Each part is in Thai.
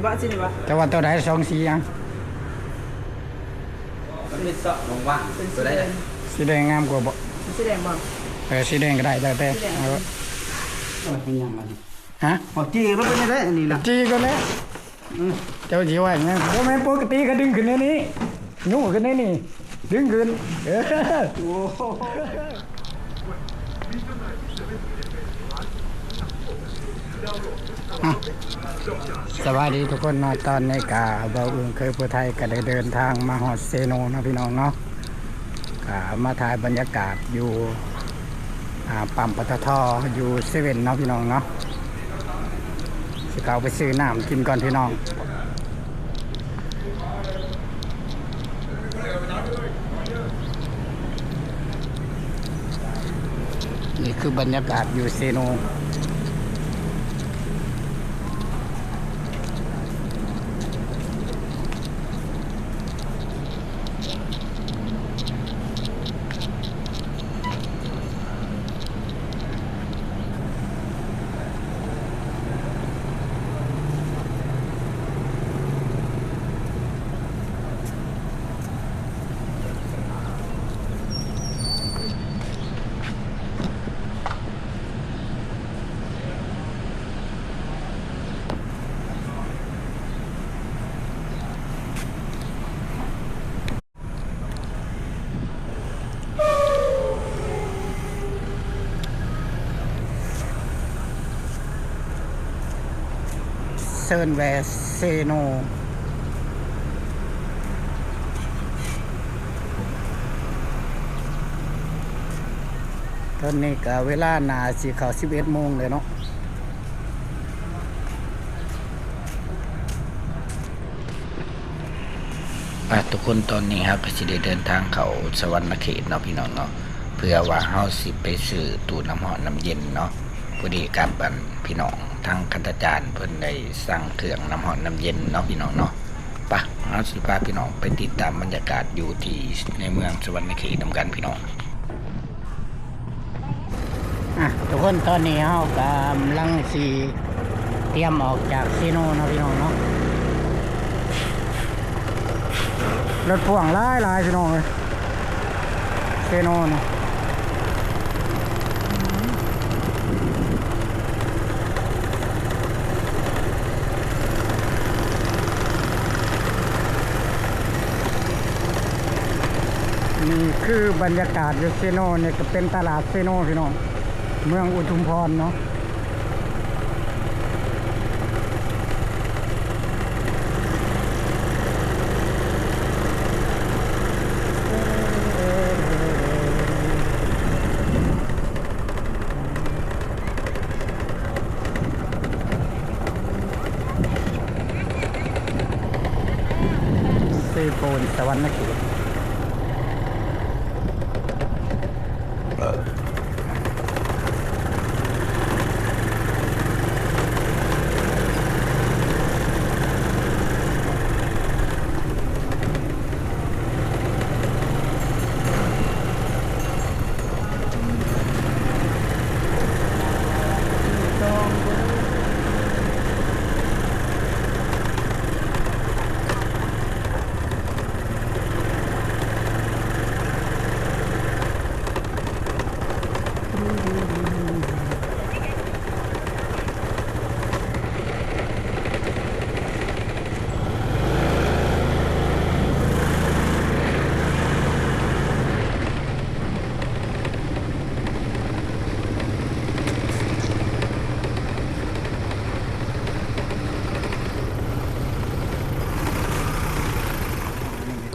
นี่บ่สินี่บ่แต่ว่าตัวใดสองสียังมันมีเสาะลงว่างเป็นสีตัวแดได้งสีแดงงามกว่าบ่เป็นสีแดงบ่เออสีแดงก็ได้แต่แต่สีแดงเอาเป็นยังไงฮะหอจีมันเป็นยังไงอันนี้ล่ะจีก็แล้วเจ้าจีว่าอย่างนี้บ่แม่นปกติก็ดึงขึ้นในนี้ยุ่งขึ้นในนี่ดึงขึ้นเออโอ้โห สวัสดีทุกคนนาะตอนในกาเบาอึงเคยผู้ไทยก็ได้เดินทางมาฮอดเซโนนะพี่น้องเนาะกามาถ่ายบรรยากาศอยู่ปั๊มปตทอยู่เซเว่นเนาะพี่น้องเนาะสิเขาไปซื้อน้ำกินก่อนพี่น้องนี่คือบรรยากาศอยู่เซโน ซิร์นแวร์เซโนตอนนี้ก็เวลานาสีเขาวสิบเอ็ดโมงเลยเนาะอะทุกคนตอนนี้ครับก็สิได้เดินทางเขาสวรรค์เขตเนาะพี่น้องเนาะเพื่อว่าเฮาสิไปซื้อตู้น้ำหอมน้ำเย็นเนาะ พอดีกับบันพี่น้องทางคันธจารย์เพิ่นได้สั่งเครื่องน้ำหอมน้ำเย็นเนาะพี่น้องเนาะปะเฮาสิพาพี่น้องไปติดตามบรรยากาศอยู่ที่ในเมืองสวรรค์เขตนำกันพี่น้องอะทุกคนตอนนี้เฮากำลังสีเตรียมออกจากซีโนเนาะพี่น้องเนาะรถพ่วงหลายหลายพี่น้องเลยซีโนเนาะ คือบรรยากาศอยู่เซโนเนี่ยก็เป็นตลาดเซโนพี่น้องเมืองอุทุมพรเนาะซีโปนสวรรค์เขต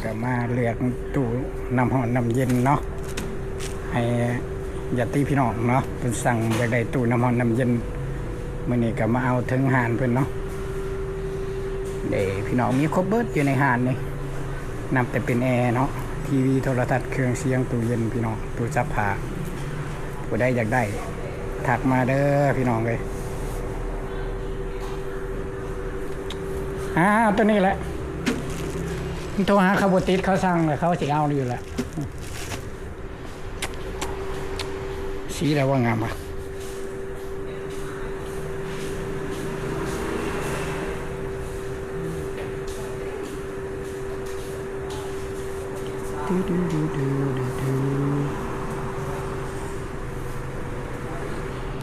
ก็ มาเลือกตู้น้ำหอมน้ำเย็นเนาะให้ญาติพี่น้องเนาะเพิ่นสั่งอยากได้ตู้น้ำหอมน้ำเย็นมื้อนี้ก็มาเอาถึงหานเพิ่นเนาะเด้พี่น้องมีครบเบิดอยู่ในหานนี่นำแต่เป็นแอร์เนาะทีวีโทรทัศน์เครื่องเสียงตู้เย็นพี่น้องตู้ซักผ้าผู้ใดอยากได้ทักมาเด้อพี่น้องเลยอ้าวตัวนี้แหละ โทรหาเขาบติดเขาสั่งเลยเขาสิเอาอยู่และสีแล้วว่างามอะดูดูดูดูดูดู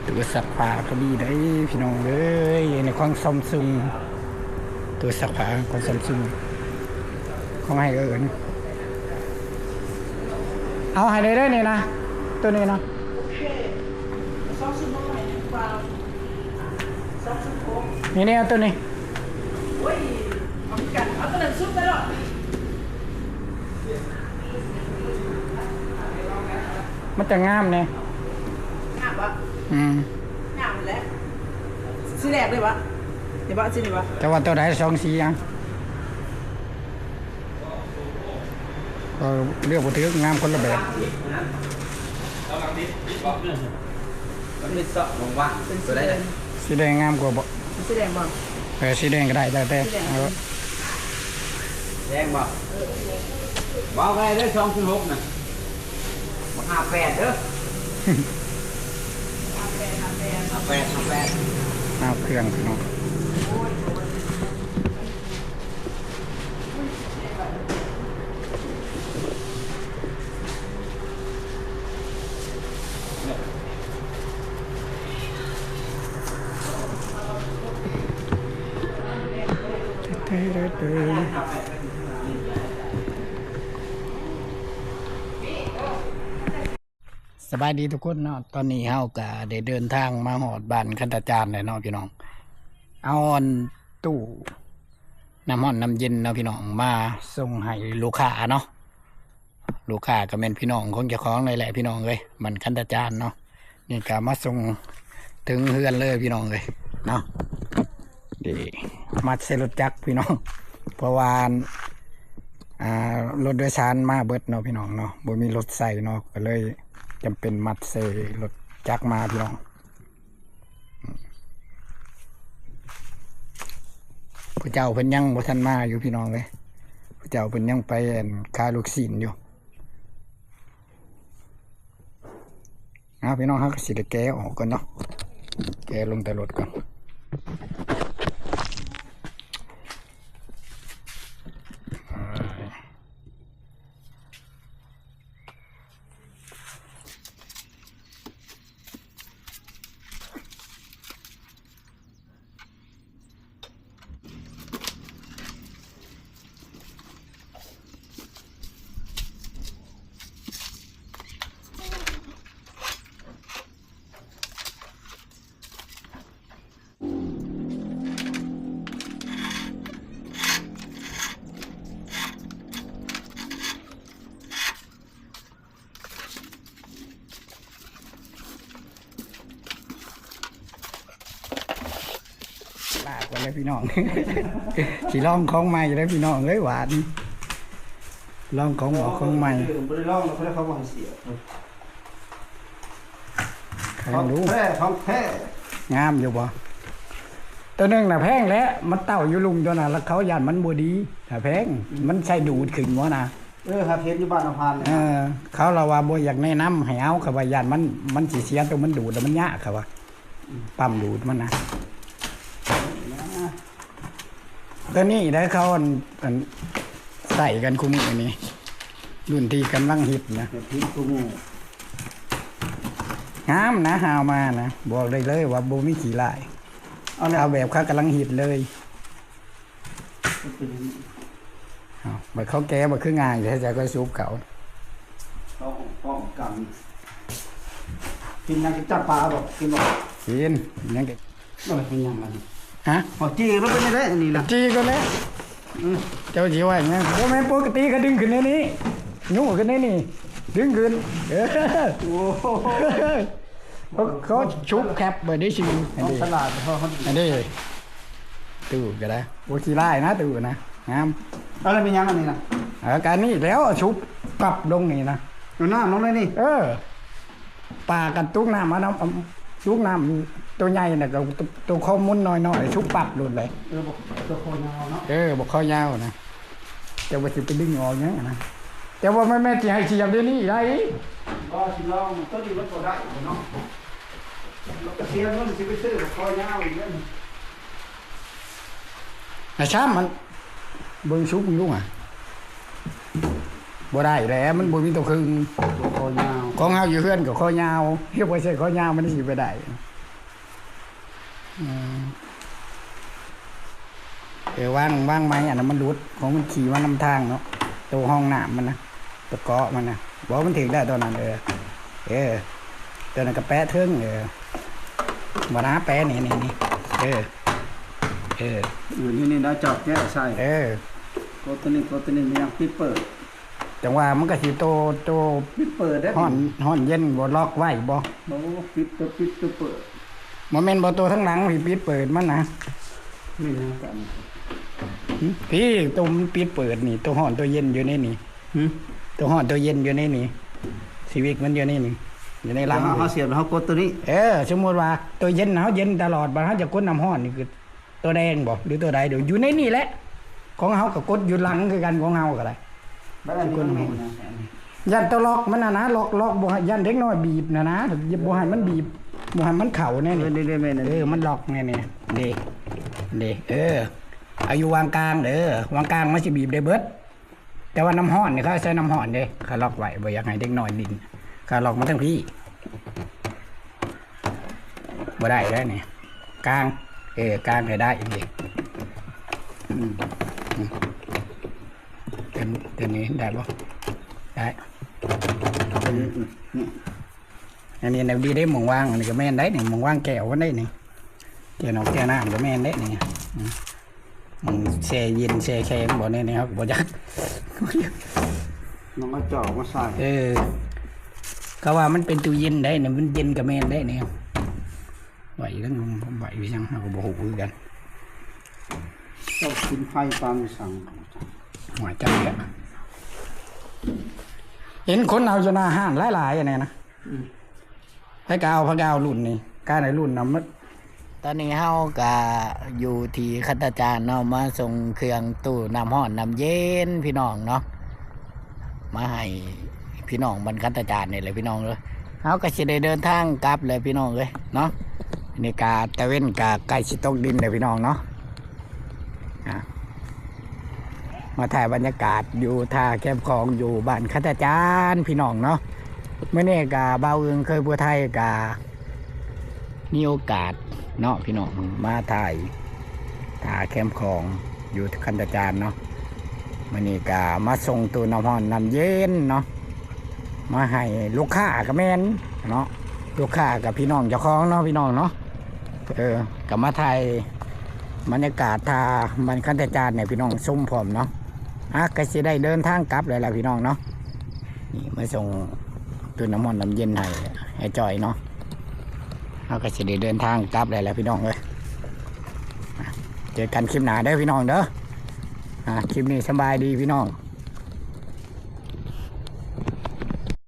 ตัวสักผาก็ดีได้พี่น้องเลยในความสมซุงตัวสักผาความสมซุง ของให้เอิญเอาให้เลยได้นี่นะ ตัวนี้นะซอสซิโม่ใหม่ดีกว่าซอสซิโม่นี่นี่เอาตัวนี้โอ้ยเอาเหมือนกันเอาตัวนั้นซุปได้หรอมันจะงามเนี่ยงามปะอืมงามแล้วสีแดงเลยวะเดี๋ยวบ้าสีนี้วะแต่ว่าตัวไหนสองสีอะ ก็เลือกบุตรงามคนละแบบมันเป็นเสาะว่างๆเป็นตัสีวได้แดเลยงสีแดงงามกว่าบ่สีแดงบ้างเออสีแดงก็ได้แต่แต่สีแดงเอาแดงบ่ว้าวไปเด้อสองถึงหกน่ะมาห้าแปดเด้อห้าแปดห้าแปดเอาเครื่องพี่น้องส บายดีทุกคนเนาะ ตอนนี้เฮาก็ได้เดินทางมาหอดบ้านคันตาจารย์เลยเนาะพี่น้อง เอาอันตู้น้ำห้อนน้ำเย็นเนาะพี่น้องมาส่งให้ลูกค้าเนาะ ลูกค้าก็เป็นพี่น้องของเจ้าของเลยแหละพี่น้องเลยมันคันตาจารย์เนาะ นี่ก็มาส่งถึงเฮือนเลยพี่น้องเลยเนาะดีมัดเซรถจักรพี่น้อง เพราะว่าอ่ารถโดยสารมาเบิดเนาะพี่น้องเนาะบ่มีรถใส่เนาะก็เลย จำเป็นมัดเซรถจักมาพี่น้องพระเจ้าเพิ่นยังบ่ทันมาอยู่พี่น้องเลยพระเจ้าเพิ่นยังไปคาลูกศิลอยู่เอาพี่น้องฮาก็สิได้แก้ออกก่อนเนาะแก้ลงแต่รถก่อน พี่น้อง สิลองของใหม่ได้อพี่น้องเอ้ยหวานลองของหมอของใหม่บ่ได้ลองแล้วเขาเขาบ่ให้เสียใครของรู้แท้ของแท้งามอยู่บ่ตัวหนึงน่ะแพงแล้วมันเต่าอยู่ลุมตัวน่ะแล้วเขาย่านมันบ่ดีถ้าแพงมันใส่ดูดขึ้นบ่นะเออครับเห็นอยู่บ้านอภานเออเขาเราว่าบ่อยากแนะนำให้เอาเขาว่าย่านมันมันสิเสียตัวมันดูดแล้วมันยากเขาว่าปั๊มดูดมันนะ ตัวนี้ได้เขาอันอันใส่กันคุมือนี้ รุ่นที่กำลังฮิตนะเดี๋ยวพี่กูหมู่งามนะหาวมานะบอกได้เลยว่าบ่มีขี้ลายเอาแล้วเอาแบบเขากำลังฮิตเลยเป็นเอาบัดเขาแก้บัดคือง่ายแต่จะก็ซุปเขาเขาป้องกันกินยังกินจับปลาบ่กินบ่กินยังไงบ่เป็นยังไง ฮะพอจีมันเป็นยังไงอันนี้ล่ะจีก็แล้วอืมเจ้าจีว่าอย่างนี้โอ้แม่นปกติก็ดึงขึ้นในนี้ยุ่งขึ้นในนี้ดึงขึ้นเออโอ้โหเขาเขาชุบแคปไปได้ชิมอันต้องนี้ฉลาดเพราะเขาอันนี้ตู่ก็ได้โอ้ขี้ไล่นะตู่นะงามอะไรเป็นยังอันนี้น่ะเอาการนี้แล้วชุบกลับลงนี่นะอยู่หน้าน้องเลยนี่ เออปลากันตุกน้ำมาน้ำ ตุกน้ำตัวใหญ่น่ะก็ตัวตัวข้อมุนน้อยๆชุบปรับหลุดเลยเออบอกตัวโคยาวเนาะเออบอกข้อยาวนะแต่ว่าสิไปดึงออกยังไงนะแต่ว่าไม่แม่ที่ให้เสียบเดี๋ยวนี้ได้ก็สิลองตัวนี้มันตัวได้เนาะแล้วก็เสียเงินสิไปซื้อคอยาวอีกนั่นไอ้ช้ำมันเบิ่งชุบมึงรู้อะบ่ได้แหล้วมันบ่มีตัวครึ่งตัวโคนยาว ของเฮาอยู่เพื่อนกับข้อยาวเรียกว่าใช่ข้อยาวมันสิไปได้อืมเออว่างว่างไหมอันนั้นมันรุดของมันขี่มานำทางเนาะตัวห้องน้ำมันนะตัวเกาะมันนะบอกมันถึงได้ตอนนั้นเออเออตัวนั้นก็แปะเทิงเออบ่นะแปะนี่นี่นี่เออเอออยู่นี่นี่นะจับแก้ใส่เออโคตัวนี้โคตัวนี้มันยังปิดเปิด จังว่ามันก็สิโตโตปิดเปิดได้ห้อนห้อนเย็นบ่ล็อกไว้บ่โอ้ปิดตัวปิดตัวเปิดบ่แม่นบ่ตัวทั้งหลังที่ปิดเปิดมันนะนี่นะกันหึพี่ตัวมันปิดเปิดนี่ ตัวห้อนตัวเย็นอยู่ในนี่หึตัวห้อนตัวเย็นอยู่ในนี่ชีวิตมันอยู่ในนี่อยู่ในหลัรังงเขาเสียบแล้วเขากดตัวนี้เออสมมติว่าตัวเย็นหนาวเย็นตลอดบ่เฮาจะกดน้ำห้อนนี่คือตัวแดงบ่หรือตัวใดเดี๋ยวอยู่ในนี่แหละ ของเฮาก็กดอยู่หลังคือกันของเฮาก็ได้ บ้านนี้มันไม่นะยันตัวล็อกมันน่ะนะล็อกล็อกบ่ให้ยันเด็กน้อยบีบน่ะนะบ่ให้มันบีบบ่ให้มันเข้าแน่เอนี่อนี่ได้ไหมนะเออมันล็อกแน่นี่เด้เด้เออเอายุวางกลางเด้อวางกลางมันสิบีบได้เบิดแต่ว่าน้ำห้อนเนี่ยเขาใช้น้ำห้อนเด้เขาล็อกไว้บ่อยากให้เด็กน้อยดินเขาล็อกมาทั้งพี่บ่ได้แล้วนี่กลาง เออกลางให้ได้อีกเด็เต็มเต็มนี้ได้บ่ได้ตัวนี้นี่อันนี้ในดีได้หมองว่างอันนี้ก็แม่นได้นี่หมองว่างแก้วก็ได้นี่แก้วนอกแก้วน้ำก็แม่นได้นี่อืมอืมแช่เย็นแช่แข็งบ่เนี่ยนี่ครับบ่จักน้องก็จ่อมาใส่เออเขาว่ามันเป็นตู้เย็นได้เนี่ยมันเย็นกับแม่นได้เนี่ยไหวทั้งไหวไปยังเราก็บอกคือกันเจ้ากินไฟตามสั่ง หัวใจอะเห็นคนเอาอยู่หน้าห้างหลายๆอันนี้นะให้กาวพะกาวรุ่นนี่การในรุ่นนำมันตอนนี้เฮาก็อยู่ที่คัตจารย์เนาะมาส่งเครื่องตู้น้ำห้อนน้ำเย็นพี่น้องเนาะมาให้พี่น้องบรรคัตจารย์นี่เลยพี่น้องเลยเฮาก็สิได้เดินทางกลับเลยพี่น้องเลยเนาะนี่กาตะเว้นกาใกล้สิตกดินเลยพี่น้องเนาะอะ มาถ่ายบรรยากาศอยู่ท่าแคมป์ของอยู่บ้านคัตจารย์พี่น้องเนาะเมื่อนี้กาบ่าวเอิงเคยบัวไทยกามีโอกาสเนาะพี่น้องมาถ่ายท่าแคมป์ของอยู่คันตจารย์เนาะมื่อนี้กามาส่งตัวน้ำห้อนน้ำเย็นเนาะมาให้ลูกค้ากับแม่นเนาะลูกค้ากับพี่น้องเจ้าของเนาะพี่น้องเนาะเออกับมาถ่ายบรรยากาศท่ามันคันตจารย์เนี่ยพี่น้องซุ่มพร้อมเนาะ อะก็สิได้เดินทางกลับเลยล่ะพี่น้องเนาะนี่มาส่งตุนน้ำมันน้ำเย็นให้ให้จอยเนาะเราก็สิได้เดินทางกลับเลยล่ะพี่น้องเลยเจอกันคลิปหน้าเด้อพี่น้องเด้ออะคลิปนี้สบายดีพี่น้อง